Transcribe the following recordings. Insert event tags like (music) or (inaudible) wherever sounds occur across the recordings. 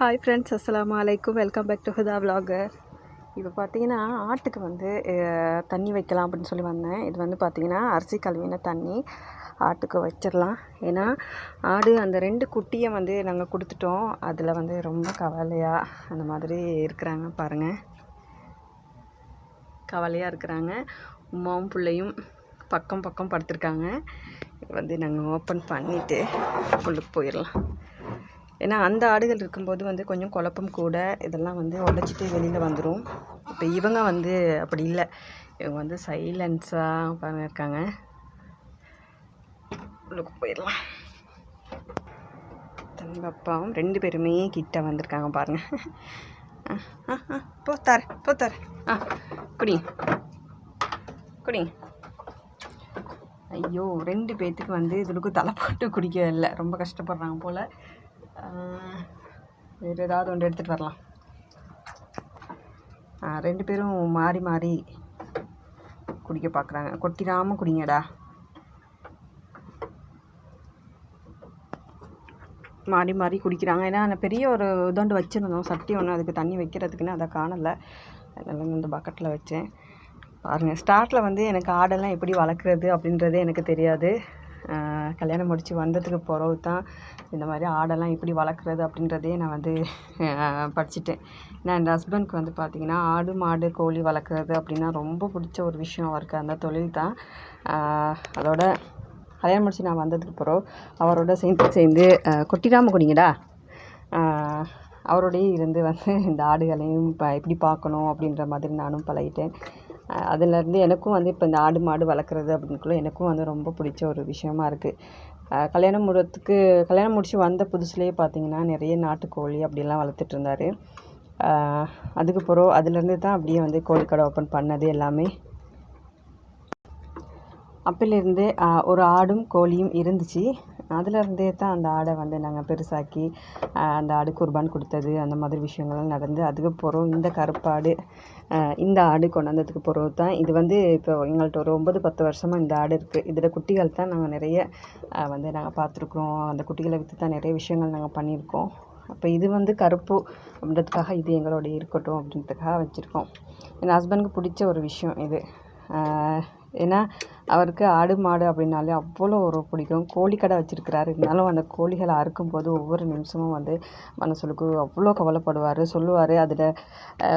Hi friends அஸ்லாம் அலைக்கும் welcome back to Huda vlogger இப்போ பார்த்தீங்கன்னா ஆட்டுக்கு வந்து தண்ணி வைக்கலாம் அப்படின்னு சொல்லி வந்தேன். இது வந்து பார்த்திங்கன்னா அரிசி கழுவின தண்ணி. ஆட்டுக்கு வச்சிடலாம். ஏன்னா ஆடு அந்த ரெண்டு குட்டியை வந்து நாங்கள் கொடுத்துட்டோம். அதில் வந்து ரொம்ப கவலையாக அந்த மாதிரி இருக்கிறாங்க பாருங்கள் கவலையாக இருக்கிறாங்க. உமாவும் பிள்ளையும் பக்கம் பக்கம் படுத்துருக்காங்க. வந்து நாங்கள் ஓப்பன் பண்ணிவிட்டு உள்ளுக்கு போயிடலாம். ஏன்னா அந்த ஆடுகள் இருக்கும்போது வந்து கொஞ்சம் குழப்பம் கூட. இதெல்லாம் வந்து உடச்சிட்டு வெளியில் வந்துடும் இப்போ இவங்க வந்து அப்படி இல்லை. இவங்க வந்து சைலன்ஸாக பண்ணியிருக்காங்க இருக்காங்க. உள்ளுக்கு போயிடலாம். தம்பி அப்பாவும் ரெண்டு பேருமே கிட்ட வந்திருக்காங்க பாருங்கள் ஆ ஆ ஆ போத்தார் போத்தார் ஆ குடி. குடிங்க ஐயோ ரெண்டு பேர்த்துக்கு வந்து இதுலுக்கு தலை போட்டு குடிக்க இல்லை. ரொம்ப கஷ்டப்படுறாங்க போல். வேறு ஏதாவது ஒன்று எடுத்துகிட்டு வரலாம். ரெண்டு பேரும் மாறி மாறி குடிக்க பார்க்குறாங்க. கொட்டிடாமல் குடிங்கடா. மாறி மாறி குடிக்கிறாங்க. ஏன்னா நான் பெரிய ஒரு இதோண்டு வச்சுருந்தோம். சட்டி ஒன்று அதுக்கு தண்ணி வைக்கிறதுக்குன்னு அதை காணலை. அதனால் இந்த பக்கெட்டில் வச்சேன். பாருங்கள் ஸ்டார்ட்டில் வந்து எனக்கு ஆடெல்லாம் எப்படி வளர்க்குறது அப்படின்றதே எனக்கு தெரியாது. கல்யாணம் முடித்து வந்ததுக்கு பிறகு தான் இந்த மாதிரி ஆடெல்லாம் எப்படி வளர்க்குறது அப்படின்றதே நான் வந்து படிச்சுட்டேன். நான் என் ஹஸ்பண்ட்க்கு வந்து பார்த்திங்கன்னா ஆடு மாடு கோழி வளர்க்குறது அப்படின்னா ரொம்ப பிடிச்ச ஒரு விஷயம் அவருக்கு. அந்த தொழில் தான் அதோட கல்யாணம் முடிச்சு நான் வந்ததுக்கு பிறகு அவரோட சேர்ந்து சேர்ந்து ஆஹ் கொட்டிடாமல் குடிங்கடா. அவரோடையே இருந்து வந்து இந்த ஆடுகளையும் இப்போ எப்படி பார்க்கணும் அப்படின்ற மாதிரி நானும் பழகிட்டேன். அதுலேருந்து எனக்கும் வந்து இப்போ இந்த ஆடு மாடு வளர்க்குறது அப்படின்னுக்குள்ள எனக்கும் வந்து ரொம்ப பிடிச்ச ஒரு விஷயமா இருக்குது கல்யாணம் முடிறதுக்கு கல்யாணம் முடித்து வந்த புதுசுலேயே பார்த்தீங்கன்னா நிறைய நாட்டுக்கோழி அப்படிலாம் வளர்த்துட்டு இருந்தார். அதுக்கு பிறகு அதுலேருந்து தான் அப்படியே வந்து கோழிக்கடை ஓப்பன் பண்ணது எல்லாமே. அப்போலேருந்தே ஒரு ஆடும் கோழியும் இருந்துச்சு. அதுலேருந்தே தான் அந்த ஆடை வந்து நாங்கள் பெருசாக்கி அந்த ஆடு குர்பான் கொடுத்தது அந்த மாதிரி விஷயங்கள்லாம் நடந்து அதுக்கு பிறகு இந்த கருப்பாடு இந்த ஆடு கொண்டாந்ததுக்கு பிறகு தான் இது வந்து இப்போ எங்கள்கிட்ட ஒரு ஒம்பது பத்து வருஷமாக இந்த ஆடு இருக்குது இதில் குட்டிகள் தான் நாங்கள் நிறைய வந்து நாங்கள் பார்த்துருக்குறோம். அந்த குட்டிகளை விற்று தான் நிறைய விஷயங்கள் நாங்கள் பண்ணியிருக்கோம். அப்போ இது வந்து கருப்பு அப்படின்றதுக்காக இது எங்களோட இருக்கட்டும் அப்படின்றதுக்காக வச்சுருக்கோம். என் ஹஸ்பண்டுக்கு பிடிச்ச ஒரு விஷயம் இது. ஏன்னா அவருக்கு ஆடு மாடு அப்படின்னாலே அவ்வளோ ஒரு பிடிக்கும். கோழிக்கடை வச்சுருக்கிறாரு. இருந்தாலும் அந்த கோழிகளை அறுக்கும்போது ஒவ்வொரு நிமிஷமும் வந்து மனசுக்கு அவ்வளோ கவலைப்படுவார். சொல்லுவார் அதில்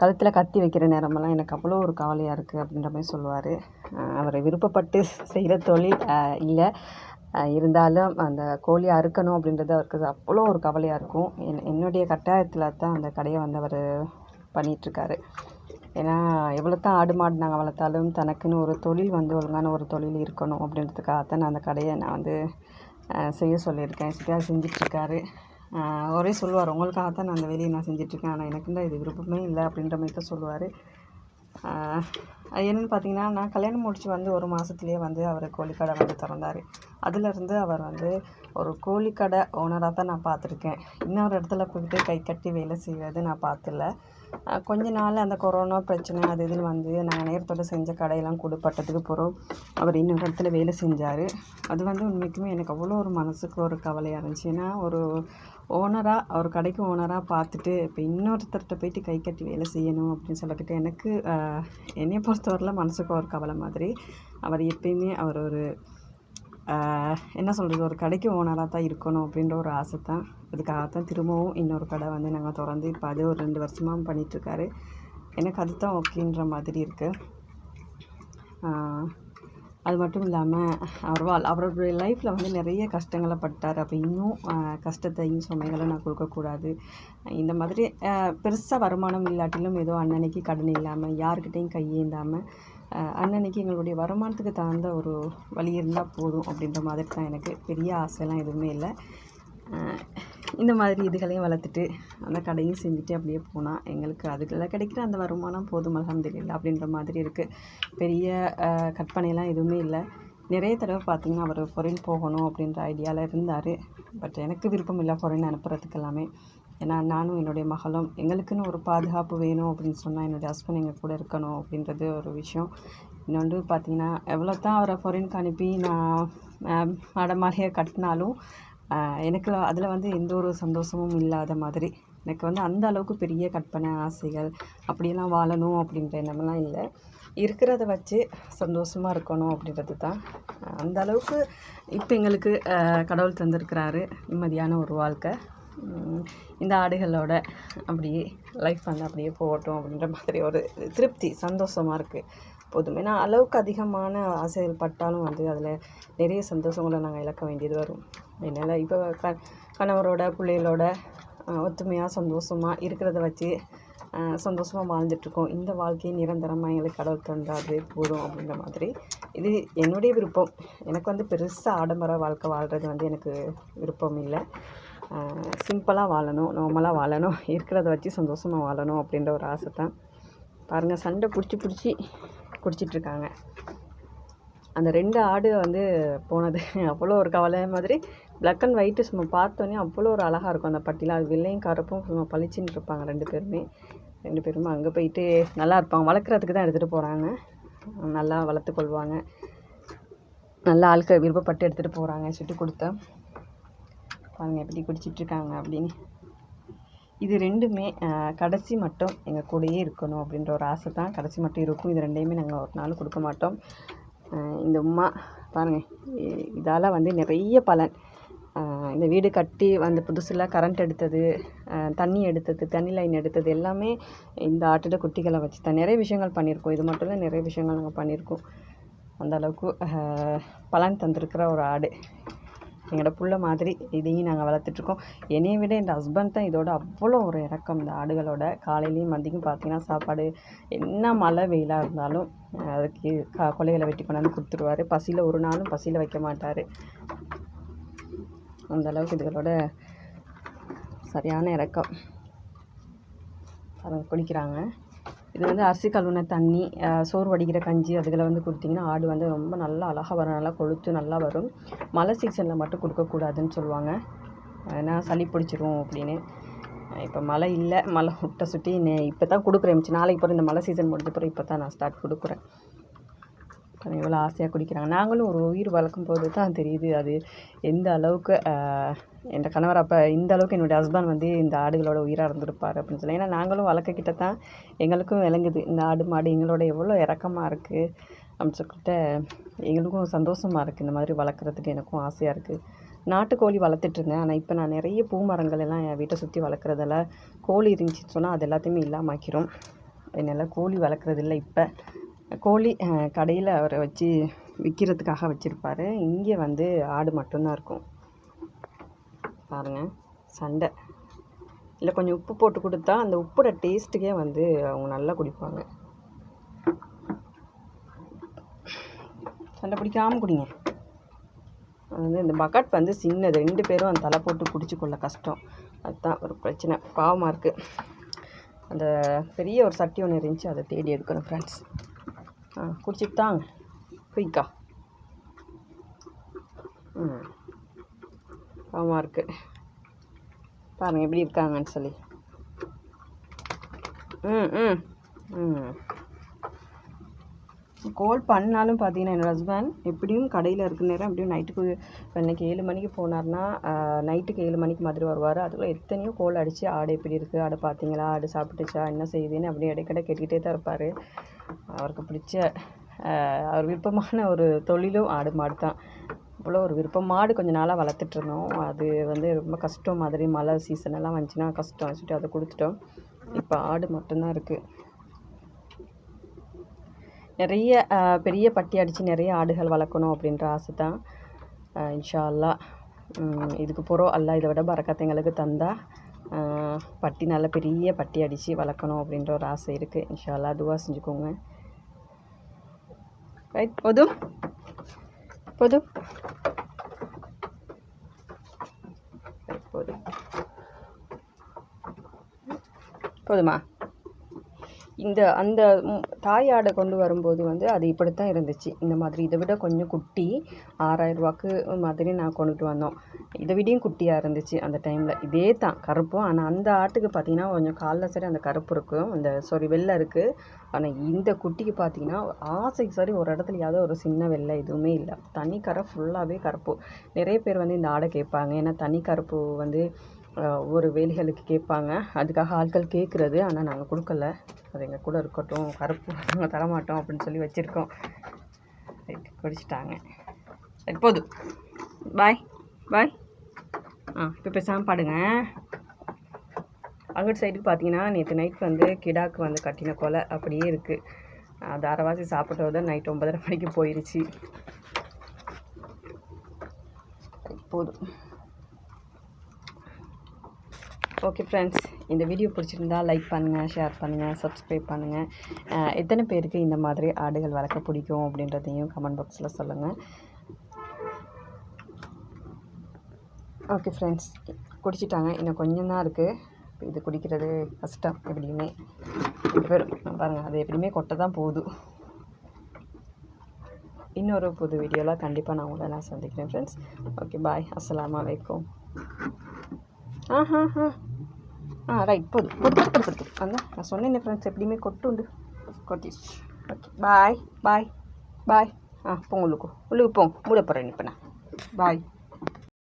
கழுத்தில் கத்தி வைக்கிற நேரமெல்லாம் எனக்கு அவ்வளோ ஒரு கவலையாக இருக்குது அப்படின்ற மாதிரி சொல்லுவார். அவர் விருப்பப்பட்டு செய்கிற தொழில் இல்லை. இருந்தாலும் அந்த கோழி அறுக்கணும் அப்படின்றது அவருக்கு அவ்வளோ ஒரு கவலையாக இருக்கும். என் என்னுடைய கட்டாயத்தில் தான் அந்த கடையை வந்து அவர் பண்ணிகிட்ருக்காரு ஏன்னா எவ்வளோ தான் ஆடு மாடு நாங்கள் வளர்த்தாலும் தனக்குன்னு ஒரு தொழில் வந்து ஒழுங்கான ஒரு தொழில் இருக்கணும் அப்படின்றதுக்காக தான் நான் அந்த கடையை நான் வந்து செய்ய சொல்லியிருக்கேன். சிக்கா செஞ்சிட்ருக்காரு. ஒரே சொல்லுவார் உங்களுக்காக தான் நான் அந்த வேலையை நான் செஞ்சிட்ருக்கேன். ஆனால் எனக்கு தான் இது விருப்பமே இல்லை. அப்படின்ற மாதிரி தான் சொல்லுவார். என்னென்னு பார்த்தீங்கன்னா நான் கல்யாணம் முடித்து வந்து ஒரு மாதத்துலேயே வந்து அவர் கோழிக்கடை வந்து திறந்தார். அதுலேருந்து அவர் வந்து ஒரு கோழிக்கடை ஓனராக தான் நான் பார்த்துருக்கேன். இன்னொரு இடத்துல போயிட்டு கை கட்டி வேலை செய்வது நான் பார்த்துல கொஞ்ச நாள் அந்த கொரோனா பிரச்சனை அது இதுன்னு வந்து நாங்கள் நேரத்தோட செஞ்ச கடையெல்லாம் கொடுப்பட்டதுக்கு பிறகு அவர் இன்னொரு இடத்துல வேலை செஞ்சார். அது வந்து உண்மைக்குமே எனக்கு அவ்வளோ ஒரு மனசுக்கு ஒரு கவலையாக இருந்துச்சு. ஏன்னா ஒரு ஓனராக அவர் கடைக்கு ஓனராக பார்த்துட்டு இப்போ இன்னொருத்தர்கிட்ட போயிட்டு கை கட்டி வேலை செய்யணும் அப்படின்னு சொல்லிக்கிட்டு எனக்கு என்னை பொறுத்தவரையில் மனசுக்கு ஒரு கவலை மாதிரி. அவர் எப்பயுமே அவர் ஒரு என்ன சொல்கிறது ஒரு கடைக்கு ஓனராக தான் இருக்கணும் அப்படின்ற ஒரு ஆசை தான். அதுக்காக தான் திரும்பவும் இன்னொரு கடை வந்து நாங்கள் திறந்து இப்போ அது ஒரு ரெண்டு வருஷமாக பண்ணிகிட்ருக்காரு எனக்கு அதுதான் ஓகேன்ற மாதிரி இருக்குது அது மட்டும் இல்லாமல் அவர் வாழ் அவருடைய லைஃப்பில் வந்து நிறைய கஷ்டங்களை பட்டார். அப்போ இன்னும் கஷ்டத்தையும் சுமைகளை நான் கொடுக்கக்கூடாது. இந்த மாதிரி பெருசாக வருமானம் இல்லாட்டிலும் ஏதோ அன்னன்னைக்கு கடன் இல்லாமல் யாருக்கிட்டேயும் கையேந்தாமல் அன்னன்னைக்கு எங்களுடைய வருமானத்துக்கு தகுந்த ஒரு வழி இருந்தால் போதும் அப்படின்ற மாதிரி தான் எனக்கு பெரிய ஆசைலாம் எதுவுமே இல்லை. இந்த மாதிரி இதுகளையும் வளர்த்துட்டு அந்த கடையும் செஞ்சுட்டு அப்படியே போனால் எங்களுக்கு அதுக்கெல்லாம் கிடைக்கிற அந்த வருமானம் போதும் அல்ஹம்துலில்லாஹ் அப்படின்ற மாதிரி இருக்குது பெரிய கற்பனைலாம் எதுவுமே இல்லை. நிறைய தடவை பார்த்திங்கன்னா அவர் ஃபாரின் போகணும் அப்படின்ற ஐடியாவில் இருந்தார். பட் எனக்கு விருப்பம் இல்லை ஃபாரின் அனுப்புறதுக்கு எல்லாமே. ஏன்னா நானும் என்னுடைய மகளும் எங்களுக்குன்னு ஒரு பாதுகாப்பு வேணும் அப்படின்னு சொன்னால் என்னுடைய ஹஸ்பண்ட் எங்கள் கூட இருக்கணும் அப்படின்றது ஒரு விஷயம். இன்னொன்று பார்த்தீங்கன்னா எவ்வளோ தான் அவரை ஃபாரினுக்கு அனுப்பி நான் மாட கட்டினாலும் எனக்கு அதில் வந்து எந்த ஒரு சந்தோஷமும் இல்லாத மாதிரி. எனக்கு வந்து அந்த அளவுக்கு பெரிய கற்பனை ஆசைகள் அப்படியெல்லாம் வாழணும் அப்படின்ற எண்ணமெல்லாம் இல்லை. இருக்கிறத வச்சு சந்தோஷமாக இருக்கணும் அப்படின்றது தான். அந்த அளவுக்கு இப்போ எங்களுக்கு கடவுள் தந்திருக்கிறாரு. நிம்மதியான ஒரு வாழ்க்கை. இந்த ஆடுகளோட அப்படியே லைஃப் வந்து அப்படியே போகட்டும் அப்படின்ற மாதிரி ஒரு திருப்தி சந்தோஷமாக இருக்குது போதும். ஏன்னா அளவுக்கு அதிகமான ஆசைகள் பட்டாலும் வந்து அதில் நிறைய சந்தோஷங்களை நாங்கள் இழக்க வேண்டியது வரும். என்னால் இப்போ க கணவரோட பிள்ளைகளோட ஒத்துமையாக சந்தோஷமாக இருக்கிறத வச்சு சந்தோஷமாக வாழ்ந்துட்டுருக்கோம். இந்த வாழ்க்கையை நிரந்தரமாக எங்களுக்கு கடவுள் தந்தாது போதும் அப்படின்ற மாதிரி. இது என்னுடைய விருப்பம். எனக்கு வந்து பெருசாக ஆடம்பர வாழ்க்கை வாழ்கிறது வந்து எனக்கு விருப்பம் இல்லை. சிம்பிளாக வாழணும் நார்மலாக வாழணும் இருக்கிறத வச்சு சந்தோஷமாக வாழணும் அப்படின்ற ஒரு ஆசை தான் பாருங்கள் சண்டை பிடிச்சி பிடிச்சி குடிச்சிட்ருக்காங்க. அந்த ரெண்டு ஆடு வந்து போனது. (laughs) அவ்வளோ ஒரு கவலை மாதிரி. பிளாக் அண்ட் ஒயிட்டு சும்மா பார்த்தோன்னே அவ்வளோ ஒரு அழகாக இருக்கும் அந்த பட்டிலாம் அது வெள்ளையும் கருப்பும் சும்மா பளிச்சுன்னு இருப்பாங்க ரெண்டு பேருமே. ரெண்டு பேருமே அங்கே போயிட்டு நல்லா இருப்பாங்க. வளர்க்குறதுக்கு தான் எடுத்துகிட்டு போகிறாங்க நல்லா வளர்த்து கொள்வாங்க. நல்லா ஆட்கள் விருப்பப்பட்டு எடுத்துகிட்டு போகிறாங்க சுட்டு கொடுத்தா. பாருங்கள் எப்படி குடிச்சிட்ருக்காங்க அப்படின்னு. இது ரெண்டுமே கடைசி மட்டும் எங்கள் கூடயே இருக்கணும் அப்படின்ற ஒரு ஆசை தான் கடைசி மட்டும் இருக்கும். இது ரெண்டையுமே நாங்கள் ஒரு நாள் கொடுக்க மாட்டோம். இந்த உமா பாருங்கள் இதால் வந்து நிறைய பலன். இந்த வீடு கட்டி வந்து புதுசில் கரண்ட் எடுத்தது தண்ணி எடுத்தது தண்ணி லைன் எடுத்தது எல்லாமே இந்த ஆட்டோட குட்டிகளை வச்சு தான். நிறைய விஷயங்கள் பண்ணியிருக்கோம். இது மட்டும் இல்லை நிறைய விஷயங்கள் நாங்கள் பண்ணியிருக்கோம். அந்த அளவுக்கு பலன் தந்திருக்கிற ஒரு ஆடு. எங்களோட புள்ள மாதிரி இதையும் நாங்கள் வளர்த்துட்ருக்கோம். என்னையை விட என் ஹஸ்பண்ட் தான் இதோட அவ்வளோ ஒரு இறக்கம். இந்த ஆடுகளோட காலையிலையும் மதியம் பார்த்தீங்கன்னா சாப்பாடு என்ன மழை வெயிலாக இருந்தாலும் அதுக்கு கா கொலைகளை வெட்டி கொண்டாந்து கொடுத்துருவாரு. பசியில் ஒரு நாளும் பசியில் வைக்க மாட்டார். அந்தளவுக்கு இதுகளோட சரியான இறக்கம். அவங்க குளிக்கிறாங்க. இது வந்து அரிசி கழுவுன தண்ணி சோறு வடிக்கிற கஞ்சி அதுகளை வந்து கொடுத்தீங்கன்னா ஆடு வந்து ரொம்ப நல்லா அழகாக வரும். நல்லா கொழுத்து நல்லா வரும். மழை சீசனில் மட்டும் கொடுக்கக்கூடாதுன்னு சொல்லுவாங்க. ஏன்னா சளி பிடிச்சிரும் அப்படின்னு. இப்போ மழை இல்லை. மழை முட்டை சுட்டி இப்போ தான் கொடுக்குறேன். நாளைக்கு போகிற இந்த மழை சீசன் முடிஞ்ச பிறகு இப்போ தான் நான் ஸ்டார்ட் கொடுக்குறேன். எவ்வளோ ஆசையாக குடிக்கிறாங்க. நாங்களும் ஒரு உயிர் வளர்க்கும் போது தான் தெரியுது அது எந்த அளவுக்கு என் கணவர் அப்போ இந்த அளவுக்கு என்னுடைய ஹஸ்பண்ட் வந்து இந்த ஆடுகளோட உயிராக இருந்திருப்பார் அப்படின்னு சொல்லி. ஏன்னா நாங்களும் வளர்க்கக்கிட்ட தான் எங்களுக்கும் விளங்குது. இந்த ஆடு மாடு எங்களோட எவ்வளோ இறக்கமாக இருக்குது அப்படின்னு சொல்லிட்டு எங்களுக்கும் சந்தோஷமாக இருக்குது இந்த மாதிரி வளர்க்குறதுக்கு எனக்கும் ஆசையாக இருக்குது நாட்டுக்கோழி வளர்த்துட்ருந்தேன் ஆனால் இப்போ நான் நிறைய பூ மரங்கள் எல்லாம் என் வீட்டை சுற்றி வளர்க்குறதால கோழி இருந்துச்சுன்னு சொன்னால் அது எல்லாத்தையுமே இல்லாமாக்கிறோம் என்னால் கோழி வளர்க்குறது இல்லை இப்போ. கோழி கடையில் அவரை வச்சு விற்கிறதுக்காக வச்சுருப்பாரு. இங்கே வந்து ஆடு மட்டும்தான் இருக்கும். பாருங்கள் சண்டை. இல்லை கொஞ்சம் உப்பு போட்டு கொடுத்தா அந்த உப்போட டேஸ்ட்டுக்கே வந்து அவங்க நல்லா குடிப்பாங்க. சண்டை பிடிக்காமல் குடிங்க. அது வந்து இந்த பக்கெட் வந்து சின்னது. ரெண்டு பேரும் அந்த தலை போட்டு குடிச்சிக்கொள்ள கஷ்டம். அதுதான் ஒரு பிரச்சனை. பாவமாக இருக்குது அந்த பெரிய ஒரு சட்டி ஒன்று இருந்துச்சு. அதை தேடி எடுக்கணும் ஃப்ரெண்ட்ஸ் ஆ குடிச்சிட்டு தாங்க. குயிக்கா ம் பாவமாக இருக்குது பாருங்கள் எப்படி இருக்காங்கன்னு சொல்லி. ம் ம். ம். கால் பண்ணாலும் பார்த்தீங்கன்னா என்னோட ஹஸ்பண்ட் எப்படியும் கடையில் இருக்கிற நேரம் எப்படியும் நைட்டுக்கு இப்போ இன்னைக்கு ஏழு மணிக்கு போனார்னா நைட்டுக்கு ஏழு மணிக்கு மாதிரி வருவார். அதுக்குள்ளே எத்தனையோ கோல் அடித்து ஆடு எப்படி இருக்குது ஆடு பார்த்தீங்களா ஆடு சாப்பிட்டுச்சா? என்ன செய்யுதுன்னு அப்படியே இடைக்கடை கேட்டுக்கிட்டே தான் இருப்பார். அவருக்கு பிடிச்ச அவர் விருப்பமான ஒரு தொழிலும் ஆடு மாடு தான் அவ்வளோ ஒரு விருப்பம் மாடு கொஞ்ச நாளாக வளர்த்துட்ருந்தோம். அது வந்து ரொம்ப கஷ்டம் மாதிரி மழை சீசன் எல்லாம் வந்துச்சுன்னா கஷ்டம் வச்சுட்டு அதை கொடுத்துட்டோம். இப்போ ஆடு மட்டும்தான் இருக்குது நிறைய பெரிய பட்டி அடித்து நிறைய ஆடுகள் வளர்க்கணும் அப்படின்ற ஆசை தான் இன்ஷா அல்லாஹ் இதுக்கு போகிறோம் அல்லா இதை விட பறக்கத்தை எங்களுக்கு பட்டி நல்ல பெரிய பட்டி அடித்து வளர்க்கணும் அப்படின்ற ஒரு ஆசை இருக்குது இன்ஷா அல்லாஹ் துவா செஞ்சுக்கோங்க. ரைட் போதும்? போதும்? Right, போதும் போதுமா இந்த அந்த தாயாடை தாய் ஆடை கொண்டு வரும்போது வந்து அது இப்படித்தான் இருந்துச்சு. இந்த மாதிரி இதை விட கொஞ்சம் குட்டி ஆறாயிரம் மாதிரி நான் கொண்டுட்டு வந்தோம். இதை விடையும் குட்டியாக இருந்துச்சு அந்த டைமில் இதே தான் கருப்பும் ஆனால் அந்த ஆட்டுக்கு பார்த்தீங்கன்னா கொஞ்சம் காலில் சரி அந்த கருப்பு இருக்கும். அந்த சாரி வெள்ளை இருக்குது ஆனால் இந்த குட்டிக்கு பார்த்தீங்கன்னா ஆசைக்கு சரி ஒரு இடத்துலையாவது ஒரு சின்ன வெள்ளை எதுவுமே இல்லை. தனி கரை ஃபுல்லாகவே கருப்பு. நிறைய பேர் வந்து இந்த ஆடை கேட்பாங்க. ஏன்னா தனி கருப்பு வந்து ஒரு வேலைகளுக்கு கேட்பாங்க. அதுக்காக ஆட்கள் கேட்குறது. ஆனால் நாங்கள் கொடுக்கல. அது எங்கள் கூட இருக்கட்டும் கருப்பு நாங்கள் தரமாட்டோம் அப்படின்னு சொல்லி வச்சுருக்கோம். ரைட் குடிச்சிட்டாங்க. சரி போதும். பாய். பாய். ஆ இப்போ பேசாமல் பாடுங்க. அங்கட் சைடுக்கு பார்த்தீங்கன்னா நேற்று நைட் வந்து கிடாக்கு வந்து கட்டின கொலை அப்படியே இருக்குது அது அரைவாசி சாப்பிட்டது தான் நைட் ஒன்பதரை மணிக்கு போயிடுச்சு போதும். ஓகே ஃப்ரெண்ட்ஸ் இந்த வீடியோ பிடிச்சிருந்தா லைக் பண்ணுங்கள் ஷேர் பண்ணுங்கள் சப்ஸ்கிரைப் பண்ணுங்கள் எத்தனை பேருக்கு இந்த மாதிரி ஆடுகள் வளர்க்க பிடிக்கும் அப்படின்றதையும் கமெண்ட் பாக்ஸில் சொல்லுங்கள் ஓகே ஃப்ரெண்ட்ஸ் குடிச்சிட்டாங்க. இன்னும் கொஞ்சம் தான் இருக்குது இது குடிக்கிறது கஷ்டம் எப்படியுமே. ரெண்டு பாருங்கள் அது எப்படியுமே கொட்டை தான் போகுது. இன்னொரு புது வீடியோவில் கண்டிப்பாக நான் உங்களை நான் சந்திக்கிறேன் ஃப்ரெண்ட்ஸ் ஓகே பாய் அஸ்லாம் வலைக்கம் ஆஹா ஹா ஆ ரைட் போதும் கொடுத்து போது போது நான் சொன்னேன் ஃப்ரெண்ட்ஸ் எப்படியுமே கொட்டு உண்டு. கொட்டிச்சு ஓகே பாய் பாய் பாய் ஆ போங்க உள்ளுக்கு உள்ளுக்கு போங்க மூட போகிறேன் இப்போ நான். பாய்